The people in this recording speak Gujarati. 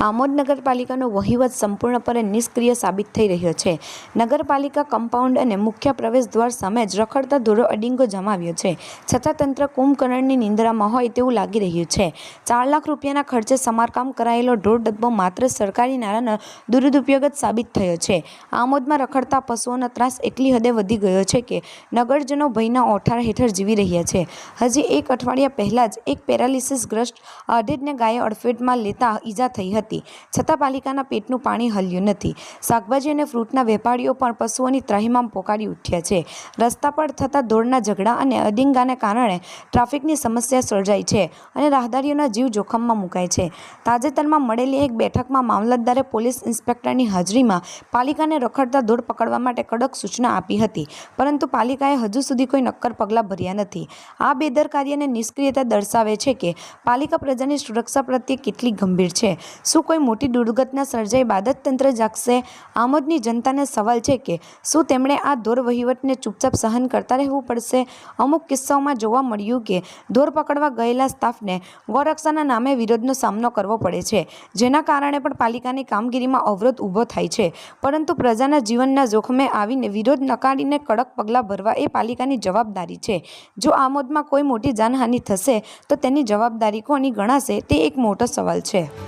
આમોદ નગરપાલિકાનો વહીવટ સંપૂર્ણપણે નિષ્ક્રિય સાબિત થઈ રહ્યો છે. નગરપાલિકા કમ્પાઉન્ડ અને મુખ્ય પ્રવેશદ્વાર સામે જ રખડતા ધોરો અડિંગો જમાવ્યો છે. છતાં તંત્ર કુંભકર્ણની નિંદ્રામાં હોય તેવું લાગી રહ્યું છે. ચાર લાખ રૂપિયાના ખર્ચે સમારકામ કરાયેલો ઢોર ડબ્બો માત્ર સરકારી નાણાંનો દુરુપયોગ જ સાબિત થયો છે. આમોદમાં રખડતા પશુઓનો ત્રાસ એટલી હદે વધી ગયો છે કે નગરજનો ભયના ઓઠાર હેઠળ જીવી રહ્યા છે. હજી એક અઠવાડિયા પહેલાં જ એક પેરાલિસિસગ્રસ્ત અઢેડને ગાયે અડફેટમાં લેતા ઈજા થઈ હતી. છતાં પાલિકાના પેટનું પાણી હલ્યું નથી. શાકભાજી અને ફ્રૂટના વેપારીઓ પણ પશુઓની ત્રાહિમામ પોકારી ઉઠ્યા છે. રસ્તા પર થતા ધોળના ઝઘડા અને અડિંગાને કારણે ટ્રાફિકની સમસ્યા સર્જાઈ છે અને રાહદારીઓના જીવ જોખમમાં મુકાય છે. તાજેતરમાં મળેલી એક બેઠકમાં મામલતદારે પોલીસ ઇન્સ્પેક્ટરની હાજરીમાં પાલિકાને રખડતા ધૂળ પકડવા માટે કડક સૂચના આપી હતી, પરંતુ પાલિકાએ હજુ સુધી કોઈ નક્કર પગલાં ભર્યા નથી. આ બેદરકારી અને નિષ્ક્રિયતા દર્શાવે છે કે પાલિકા પ્રજાની સુરક્ષા પ્રત્યે કેટલી ગંભીર છે. શું કોઈ મોટી દુર્ઘટના સર્જાઈ બાદ જ તંત્ર જાગશે? આમોદની જનતાને સવાલ છે કે શું તેમણે આ ધોર વહીવટને ચૂપચાપ સહન કરતા રહેવું પડશે? અમુક કિસ્સાઓમાં જોવા મળ્યું કે ધોર પકડવા ગયેલા સ્ટાફને ગૌરક્ષાના નામે વિરોધનો સામનો કરવો પડે છે, જેના કારણે પણ પાલિકાની કામગીરીમાં અવરોધ ઊભો થાય છે. પરંતુ પ્રજાના જીવનના જોખમે આવીને વિરોધ નકારીને કડક પગલાં ભરવા એ પાલિકાની જવાબદારી છે. જો આમોદમાં કોઈ મોટી જાનહાનિ થશે, તો તેની જવાબદારી કોની ગણાશે તે એક મોટો સવાલ છે.